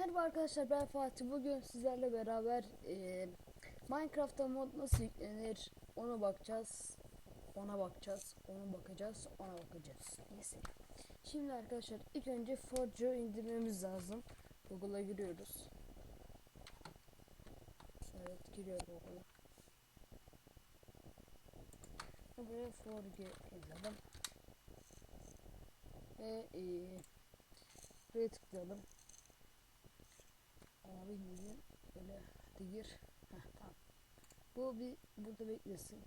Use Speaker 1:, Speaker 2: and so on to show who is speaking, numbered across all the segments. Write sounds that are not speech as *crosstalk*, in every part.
Speaker 1: Merhaba arkadaşlar ben Fatih. Bugün sizlerle beraber e, Minecraft'ta mod nasıl yüklenir ona bakacağız. Ona bakacağız. Ona bakacağız. Ona bakacağız. Neyse. Şimdi arkadaşlar ilk önce Forge'u indirmemiz lazım. Google'a giriyoruz. Evet giriyorum Google'a. Buraya Forge yazalım. Ve e, buraya tıklayalım. Abi niye böyle hadi gir. Heh, tamam. Bu bir burada beklesin.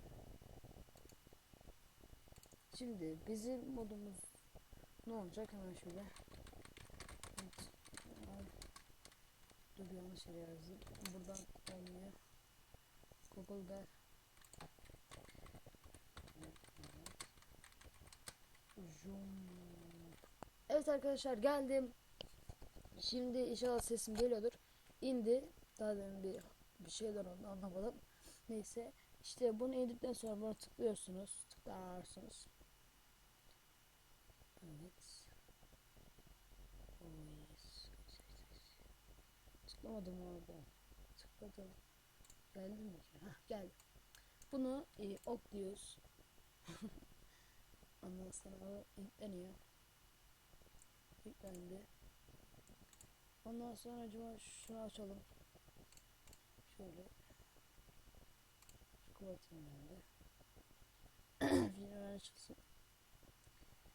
Speaker 1: Şimdi bizim modumuz ne olacak hemen şöyle. Dur yanlış yere yazdım. Buradan olmuyor. Google'da Zoom. Evet arkadaşlar geldim. Şimdi inşallah sesim geliyordur. İndi. Daha demin bir, bir şeyler oldu anlamadım. Neyse. İşte bunu indikten sonra buna tıklıyorsunuz. Tıklarsınız. Evet. Tıklamadım orada. Tıkladım. Geldi mi? Hah geldi. Bunu e, ok diyoruz. *laughs* Ondan sonra o yükleniyor. Yüklendi. Ondan sonra acaba şunu açalım. Şöyle. Şu kapatayım ben de. Açılsın.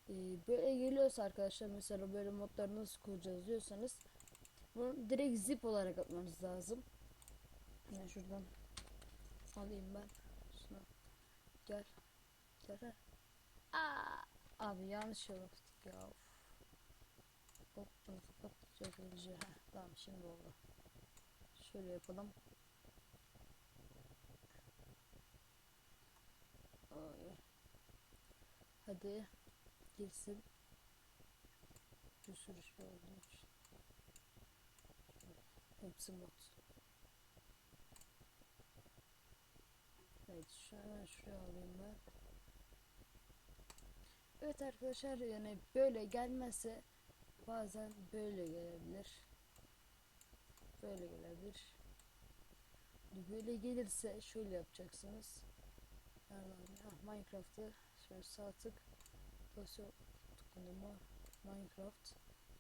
Speaker 1: Ee, böyle geliyorsa arkadaşlar mesela böyle modları nasıl kuracağız diyorsanız bunu direkt zip olarak atmanız lazım. Hemen şuradan alayım ben. Şuna gel. Gel. Aa, abi yanlış yola ya. Hop bunu kapat. Çekilici. Heh, tamam şimdi oldu. Şöyle yapalım. Ay. Hadi girsin. Bir sürü şey. Şöyle. Hepsi mod. Evet şu hemen şuraya alayım ben. Evet arkadaşlar yani böyle gelmezse bazen böyle gelebilir. Böyle gelebilir. Böyle gelirse şöyle yapacaksınız. Ha, Minecraft'ı şöyle sağ tık dosya tıklanma Minecraft.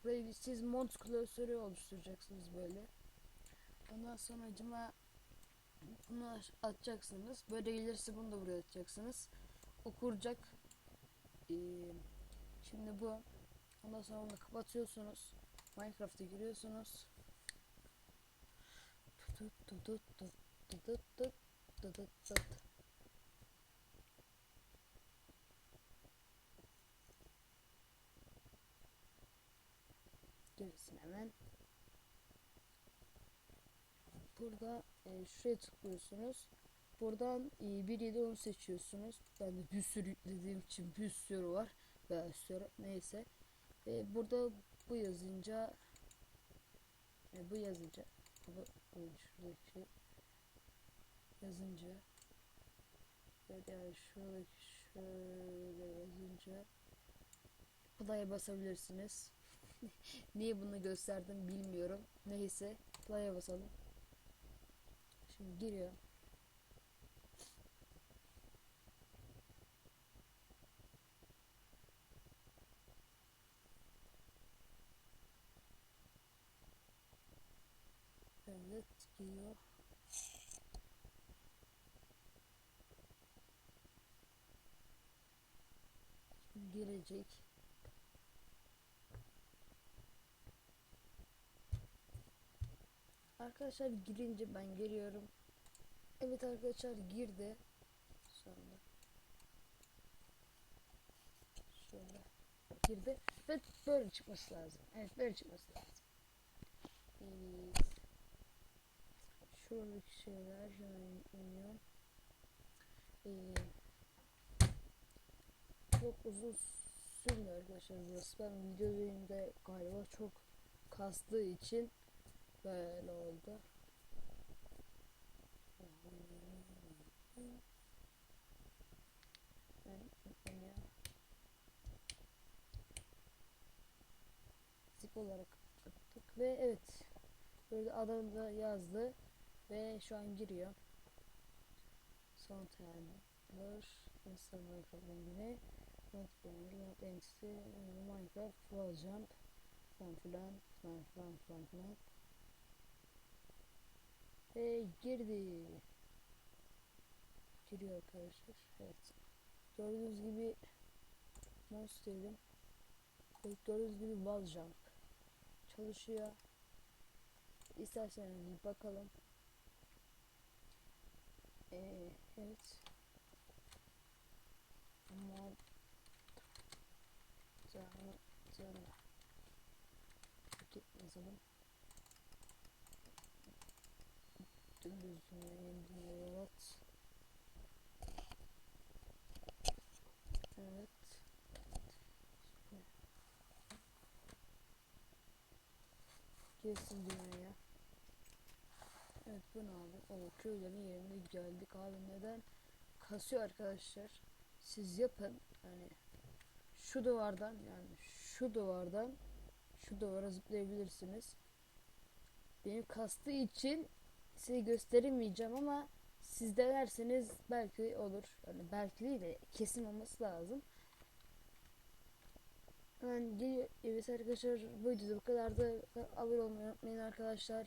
Speaker 1: Burayı siz mod klasörü oluşturacaksınız böyle. Ondan sonra acıma bunu atacaksınız. Böyle gelirse bunu da buraya atacaksınız. O kuracak. Ee, şimdi bu Ondan sonra onu kapatıyorsunuz. Minecraft'a giriyorsunuz. Gelsin hemen. Burada e, şuraya tıklıyorsunuz. Buradan e, 1.7.10 seçiyorsunuz. Ben de bir sürü yüklediğim için bir sürü var. Veya sürü neyse. E, burada bu yazınca e, bu yazınca bu, şuradaki yazınca evet yani şuradaki şöyle yazınca play'a basabilirsiniz. *laughs* Niye bunu gösterdim bilmiyorum. Neyse play'a basalım. Şimdi giriyor. Giriyor. Şimdi girecek. Arkadaşlar girince ben geliyorum. Evet arkadaşlar girdi. Sonra şöyle girdi ve böyle çıkması lazım. Evet böyle çıkması lazım. Evet şuradaki şeyler yükleniyor. Ee, çok uzun sürmüyor arkadaşlar burası. Ben video bölümünde galiba çok kastığı için böyle oldu. Zip olarak attık ve evet Böyle adını da yazdı ve şu an giriyor. Son timer. Insta Minecraft. Not Gamer, Not NXT, Minecraft, Wall Jump falan filan falan filan falan filan. Ve girdi. Giriyor arkadaşlar. Evet. Gördüğünüz gibi diyelim. Evet, gördüğünüz gibi wall jump çalışıyor. İsterseniz bakalım. Ee, evet. Mod canlı canlı yazalım. Dünya yarat. Evet. Girsin dünyaya. Evet bu ne abi? O köylerin yerine geldik abi neden? Kasıyor arkadaşlar. Siz yapın. Yani şu duvardan yani şu duvardan şu duvara zıplayabilirsiniz. Benim kastığı için size gösteremeyeceğim ama siz denerseniz belki olur. Yani belki değil de kesin olması lazım. Yani. Evet arkadaşlar bu videoda bu kadardı. Abone olmayı unutmayın arkadaşlar.